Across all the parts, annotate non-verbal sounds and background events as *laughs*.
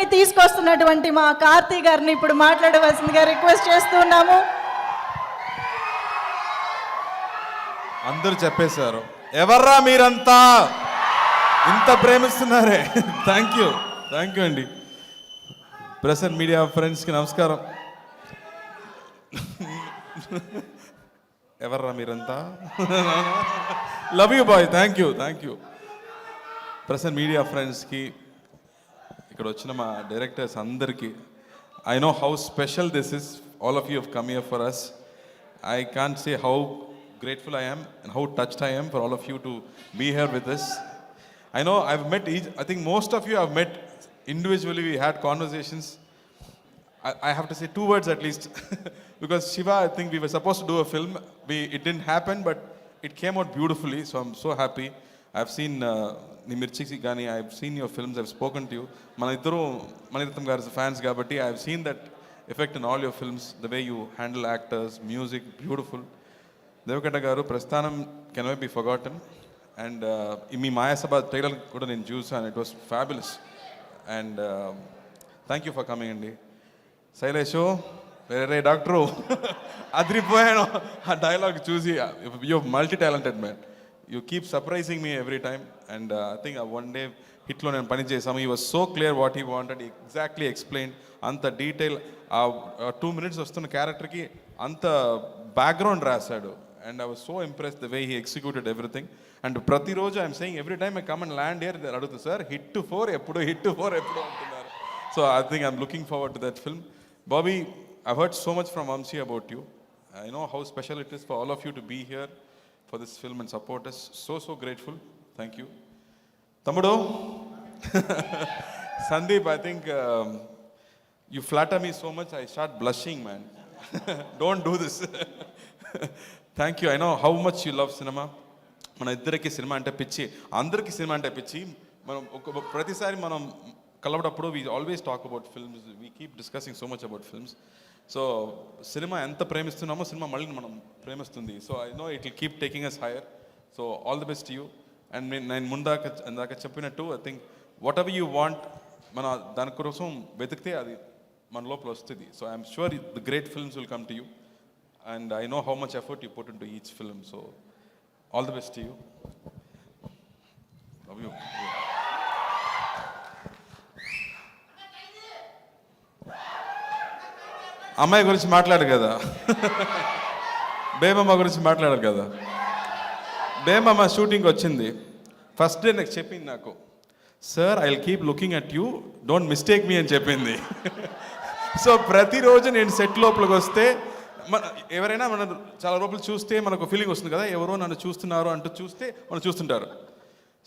చిత్రాన్ని తీసుకొస్తున్నటువంటి మా కార్తీ గారిని ఇప్పుడు మాట్లాడవలసిందిగా రిక్వెస్ట్ చేస్తున్నాము అందరూ చెప్పేశారు. ఎవర్రా మీరంతా? ఇంత ప్రేమిస్తున్నారే. థ్యాంక్ యూ థ్యాంక్ యూ అండి. ప్రెసెంట్ మీడియా ఫ్రెండ్స్కి నమస్కారం. ఎవర్రా మీరంతా? Love you boy thank you thank you present media ఫ్రెండ్స్కి ఇక్కడ వచ్చిన మా డైరెక్టర్స్ అందరికీ I know how special this is all of you have come here for us I can't say how grateful I am and how touched I am for all of you to be here with us. I know I've met each, I think most of you have met individually, we had conversations. I, I have to say two words at least *laughs* because Shiva, I think we were supposed to do a film. We, it didn't happen, but it came out beautifully, so I'm so happy. I've seen uh, Gani Gani, I've seen your films I've spoken to you మన ఇద్దరు మణిరత్నం గారి fans కాబట్టి I have seen that effect in all your films the way you handle actors music beautiful Devakatta garu Prasthanam can be forgotten? And uh, మీ Mayasabha trailer కూడా నేను చూసాను it was fabulous and thank you for coming అండి. శైలేషు వేరే doctor. *laughs* అదిరిపోయాను. ఆ dialogue చూసి you multi talented man you keep surprising me every time and I think one day హిట్లో నేను పని చేసాము he was so clear what he wanted exactly explain అంత detail ఆ two minutes వస్తున్న క్యారెక్టర్కి అంత బ్యాక్గ్రౌండ్ రాశాడు. And I was so impress the way he executed everything and ప్రతిరోజు I'm saying every time I come and land year అడుగుతుంది sir hit two four ఎప్పుడు hit two four ఎప్పుడు? అంటున్నారు. So I think I'm looking forward to that film Bobby I heard so much from Vamsi about you I know how special it is for all of you to be here for this film and support us so so grateful thank you తమ్ముడు Sandeep I think you flatter me so much I start blushing man don't do this thank you I know how much you love cinema మన ఇద్దరికి cinema అంటే పిచ్చి. అందరికీ cinema అంటే పిచ్చి. మనం ఒక ప్రతిసారి మనం కలవడప్పుడు we always talk about films we keep discussing so much about films so cinema ఎంత ప్రేమిస్తున్నామో సినిమా మళ్ళీ మనం ప్రేమిస్తుంది. So I know it will keep taking us higher so all the best you and నేను ముందాక ఇందాక చెప్పినట్టు I think whatever you want మన దాని కోసం వెతికితే అది మన లోపల వస్తుంది. So I'm sure the great films will come to you and I know how much effort you put into each film so all the best you love you అమ్మాయి గురించి మాట్లాడు కదా. బేమమ్మ గురించి మాట్లాడారు కదా. బేమమ్మ షూటింగ్ వచ్చింది. ఫస్ట్ డే నాకు చెప్పింది నాకు sir I will keep looking at you don't mistake me అని చెప్పింది. సో ప్రతిరోజు నేను సెట్ లోపలికి వస్తే మన ఎవరైనా మన చాలా లోపల చూస్తే మనకు ఫీలింగ్ వస్తుంది కదా. ఎవరో నన్ను చూస్తున్నారు అంటూ చూస్తే మనం చూస్తుంటారు.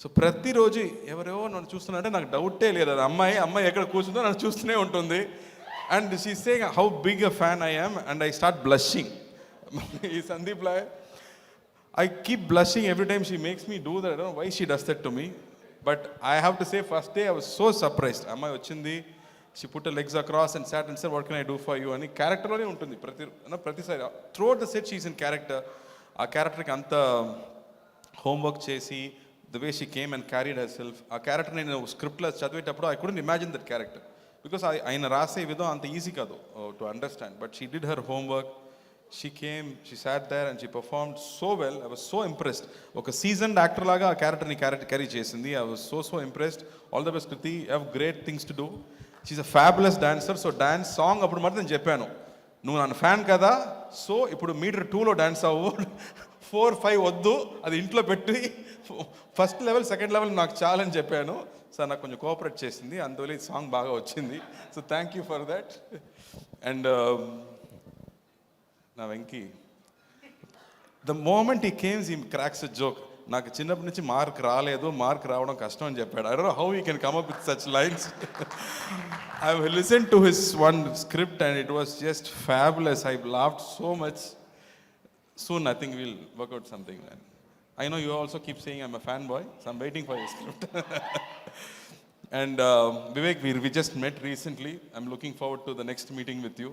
సో ప్రతిరోజు ఎవరో నన్ను చూస్తున్నారంటే నాకు డౌటే లేదు. అది అమ్మాయి అమ్మాయి ఎక్కడ కూర్చుందో నన్ను చూస్తూనే ఉంటుంది. And she saying how big a fan I am and I start blushing ఈ Sandeep లాయ్ I keep blushing every time she makes me do that why she does that to me but I have to say first day I was so surprised అమ్మాయి వచ్చింది she put legs across and sat and sir what can I do for you అని క్యారెక్టర్లోనే ఉంటుంది. ప్రతి ప్రతిసారి throughout the set she's in character ఆ క్యారెక్టర్కి అంత హోంవర్క్ చేసి the way she came and carried herself ఆ క్యారెక్టర్ నేను స్క్రిప్ట్లో చదివేటప్పుడు I couldn't imagine that character because ఆయన రాసే విధం అంత ఈజీ కాదు to understand but she did her homework she came she sat there and she perform so well I was so impressed ఒక సీజన్ యాక్టర్ లాగా ఆ క్యారెక్టర్ని క్యారెక్టర్ క్యారీ చేసింది. I was so so impressed all the best Kriti have great things to do she's a fabulous dancer so dance song అప్పుడు మరి నేను చెప్పాను. నువ్వు నన్ను ఫ్యాన్ కదా? సో ఇప్పుడు మీటర్ టూలో డాన్స్ అవ్వు. *laughs* ఫోర్ ఫైవ్ వద్దు. అది ఇంట్లో పెట్టి. ఫస్ట్ లెవెల్ సెకండ్ లెవెల్ నాకు చాలని చెప్పాను. సార్ నాకు కొంచెం కోఆపరేట్ చేసింది. అందువల్ల ఈ సాంగ్ బాగా వచ్చింది. So thank you for that and నా వెంకీ ద మోమెంట్ ఈ కేమ్స్ ఈ క్రాక్స్ జోక్ నాకు చిన్నప్పటి నుంచి మార్క్ రాలేదు. మార్క్ రావడం కష్టం అని చెప్పాడు. I don't how you can come up with such lines I listen to his one script and it was just fabulous I laughed so much soon I think we'll work out something I man. I know you also keep saying I'm a fanboy, so I'm waiting for your script. *laughs* and uh, Vivek, we, we just met recently. I'm looking forward to the next meeting with you.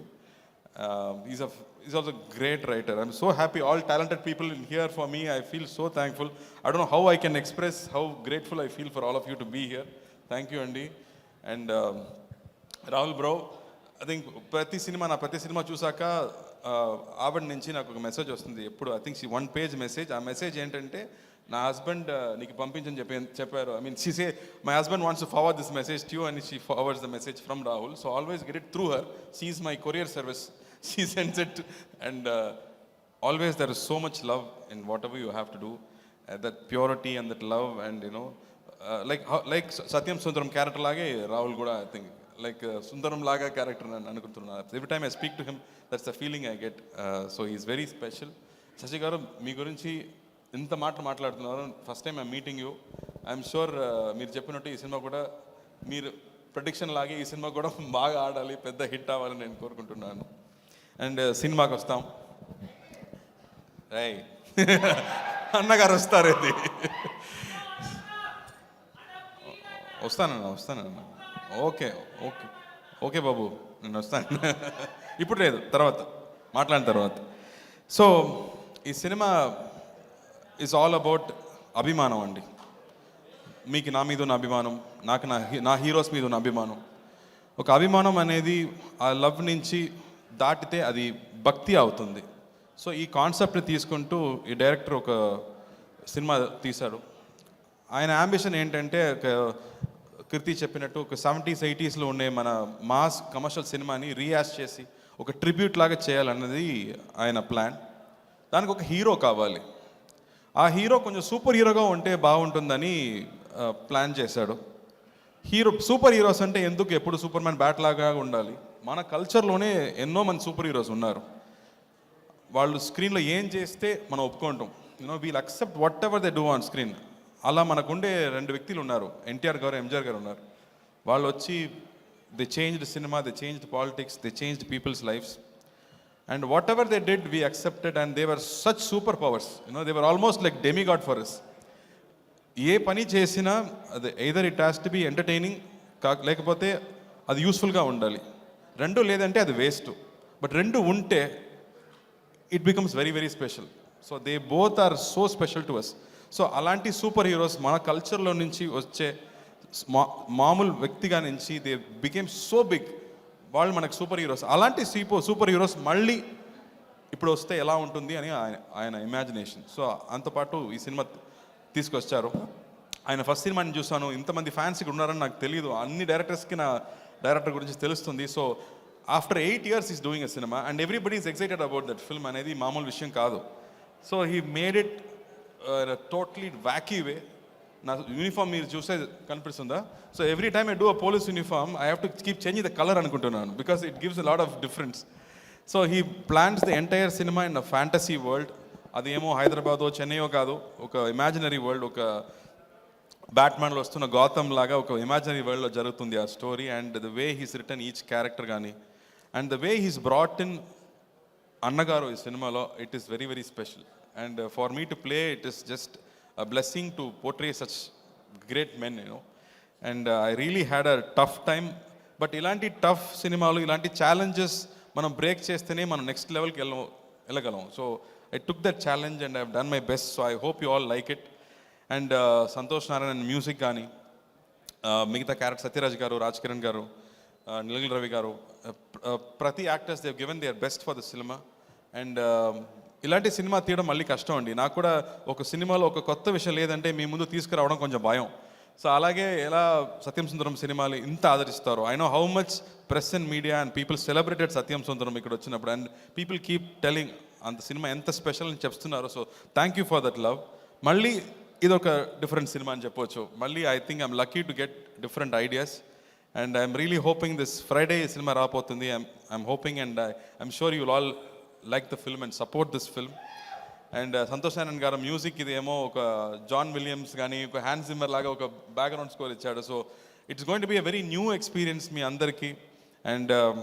Uh, he's, a, he's also a great writer. I'm so happy. All talented people in here for me. I feel so thankful. I don't know how I can express how grateful I feel for all of you to be here. Thank you, Andy. And um, Rahul bro I think ప్రతి cinema నా ప్రతి cinema చూసాక ఆవిడ నుంచి నాకు ఒక message వస్తుంది. ఎప్పుడు I think one page message ఆ మెసేజ్ ఏంటంటే నా హస్బెండ్ నీకు పంపించని చెప్పి చెప్పారు. I mean she say my husband wants to forward this message to and she forwards the message from Rahul so always get it through her she is my courier service she sends it and always there is so much love in whatever you have to do that purity and that love and you know like Satyam Sundaram character లాగే రాహుల్ కూడా I think like సుందరం లాగా character అని అనుకుంటున్నాను. Every time I speak to him that's the feeling I get so is very special Shashi garu మీ గురించి ఇంత మాటలు మాట్లాడుతున్నారు first time I meeting you I'm sure మీరు చెప్పినట్టు ఈ సినిమా కూడా మీరు ప్రొడిక్షన్ లాగే ఈ సినిమా కూడా *laughs* బాగా ఆడాలి పెద్ద హిట్ అవ్వాలని నేను కోరుకుంటున్నాను. అండ్ సినిమాకి వస్తాం. రై *laughs* అన్నగారు వస్తారు ఇది. వస్తానన్న వస్తానన్న. Okay okay. ఓకే బాబు నేను వస్తాను. *laughs* ఇప్పుడు లేదు తర్వాత. మాట్లాడిన తర్వాత. సో ఈ సినిమా ఇస్ ఆల్ అబౌట్ అభిమానం అండి. మీకు నా మీద ఉన్న అభిమానం నాకు నా హీ- నా హీరోస్ మీద ఉన్న అభిమానం. ఒక అభిమానం అనేది ఆ లవ్ నుంచి దాటితే అది భక్తి అవుతుంది. సో ఈ కాన్సెప్ట్ని తీసుకుంటూ ఈ డైరెక్టర్ ఒక సినిమా తీశాడు. ఆయన అంబిషన్ ఏంటంటే ఒక కృతి చెప్పినట్టు ఒక సెవెంటీస్ ఎయిటీస్లో ఉండే మన మాస్ కమర్షియల్ సినిమాని రీయాస్ చేసి ఒక ట్రిబ్యూట్ లాగా చేయాలన్నది ఆయన ప్లాన్ దానికి ఒక హీరో కావాలి. ఆ హీరో కొంచెం సూపర్ హీరోగా ఉంటే బాగుంటుందని ప్లాన్ చేశాడు. హీరో సూపర్ హీరోస్ అంటే ఎందుకు ఎప్పుడు సూపర్ మ్యాన్ బ్యాట్ లాగా ఉండాలి? మన కల్చర్లోనే ఎన్నో మంది సూపర్ హీరోస్ ఉన్నారు. వాళ్ళు స్క్రీన్లో ఏం చేస్తే మనం ఒప్పుకుంటాం. You know we'll accept whatever they do on screen అలా మనకుండే రెండు వ్యక్తులు ఉన్నారు ఎన్టీఆర్ గారు ఎంజిఆర్ గారు ఉన్నారు. వాళ్ళు వచ్చి they changed cinema they changed politics they changed people's lives and whatever they did we accepted and they were such super powers you know they were almost like demigod for us ఏ పని చేసినా అది either it has to be entertaining కా లేకపోతే అది యూస్ఫుల్గా ఉండాలి. రెండు లేదంటే అది వేస్ట్ బట్ రెండు ఉంటే it becomes very very special so they both are so special to us so అలాంటి సూపర్ హీరోస్ మన కల్చర్లో నుంచి వచ్చే మా మామూలు వ్యక్తిగా నుంచి దే బికేమ్ సో బిగ్. వాళ్ళు మనకు సూపర్ హీరోస్. అలాంటి సీపో సూపర్ హీరోస్ మళ్ళీ ఇప్పుడు వస్తే ఎలా ఉంటుంది అని ఆయన ఆయన ఇమాజినేషన్ సో అంతపాటు ఈ సినిమా తీసుకొచ్చారు. ఆయన ఫస్ట్ సినిమాని చూసాను ఇంతమంది ఫ్యాన్స్ ఇక్కడ ఉన్నారని నాకు తెలియదు అన్ని డైరెక్టర్స్కి నా డైరెక్టర్ గురించి తెలుస్తుంది. So after eight years is doing a cinema. And everybody is excited about that film అనేది మామూలు విషయం కాదు. So he made it totally wacky way నా యూనిఫామ్ మీరు చూస్తే కనిపిస్తుందా? So every time I do a police uniform I have to keep change the colour అనుకుంటున్నాను because it gives a lot of difference so he plans the entire cinema in a fantasy world అదేమో హైదరాబాదో చెన్నైయో కాదు ఒక imaginary world ఒక బ్యాట్మ్యాన్లో వస్తున్న గౌతమ్ లాగా ఒక imaginary వరల్డ్లో జరుగుతుంది ఆ story and the way he's return each character కానీ and the way he's brought in అన్నగారు ఈ సినిమాలో it is very very special and for me to play it is just blessing to portray such great men you know and I really had a tough time but ఇలాంటి tough సినిమాలు ఇలాంటి challenges మనం break చేస్తేనే మనం next లెవెల్కి వెళ్ళ వెళ్ళగలం. So I took that challenge and I done my best so I hope you all like it and Santosh Narayana music కానీ మిగతా క్యారెక్టర్ సత్యరాజ్ గారు రాజ్ కిరణ్ గారు ఆ, నిలగిల్ రవి గారు ప్రతి actors they've given they are best for the cinema and ఇలాంటి cinema తీయడం మళ్ళీ కష్టం అండి. నాకు కూడా ఒక సినిమాలో ఒక కొత్త విషయం లేదంటే మీ ముందు తీసుకురావడం కొంచెం భయం. సో అలాగే ఎలా సత్యం సుందరం సినిమాలు ఇంత ఆదరిస్తారో I know how much press and media and people celebrated Satyam Sundaram ఇక్కడ వచ్చినప్పుడు. అండ్ పీపుల్ కీప్ టెలింగ్ అంత సినిమా ఎంత స్పెషల్ అని చెప్తున్నారు. So thank you for that love మళ్ళీ ఇది ఒక డిఫరెంట్ సినిమా అని చెప్పొచ్చు. మళ్ళీ I think I'm lucky to get different ideas and I'm really hoping this Friday cinema రాబోతుంది. I'm hoping and I'm sure you all like the film and support this film. And uh, Santosh Anand గారు music ఇదేమో ఒక John Williams కానీ ఒక hand Zimmer లాగా ఒక background score ఇచ్చాడు. So it's going to be a very new experience మీ అందరికీ. And um,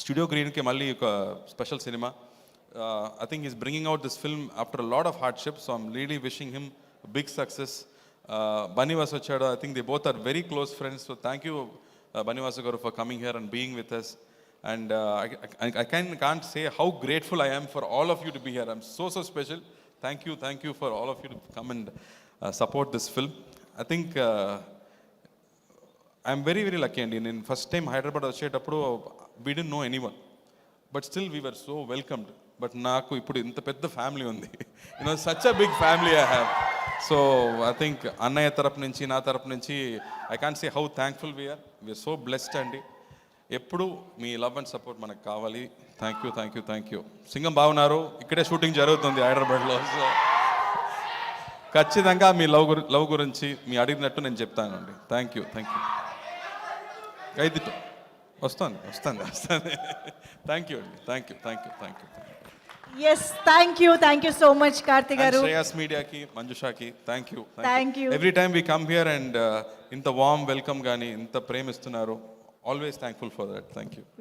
studio గ్రీన్కి మళ్ళీ ఒక special cinema I think is bringing out this film after lot of hardship so I'm really wishing him big success Bunny Vas వచ్చాడు. I think they both are very close friends so thank you Bunny Vas garu for coming here and being with us and I can can't say how grateful I am for all of you to be here I'm so so special thank you thank you for all of you to come and support this film I think I'm very very lucky అండి నేను first time Hyderabad వచ్చేటప్పుడు we didn't know any one but still we were so welcomed but నాకు ఇప్పుడు ఇంత పెద్ద family ఉంది. You know such a big family I have so I think అన్నయ్య తరపు నుంచి నా తరపు నుంచి I can't say how thankful we're we're so blessed అండి ఎప్పుడు మీ లవ్ అండ్ సపోర్ట్ మనకు కావాలి. Thank you thank you thank you Singam బాగున్నారు. ఇక్కడే షూటింగ్ జరుగుతుంది హైదరాబాద్లో. సో ఖచ్చితంగా మీ లవ్ గురి లవ్ గురించి మీ అడిగినట్టు నేను చెప్తానండి. థ్యాంక్ యూ థ్యాంక్ యూ అయితే వస్తాను వస్తాను వస్తాను. థ్యాంక్ యూ అండి. Thank you thank you thank you yes thank you thank you so much Karthi గారు శ్రేయాస్ మీడియాకి మంజుషాకి thank you Thank you. Every time we come here and ఇంత వామ్ వెల్కమ్ కానీ ఇంత ప్రేమిస్తున్నారు always thankful for that thank you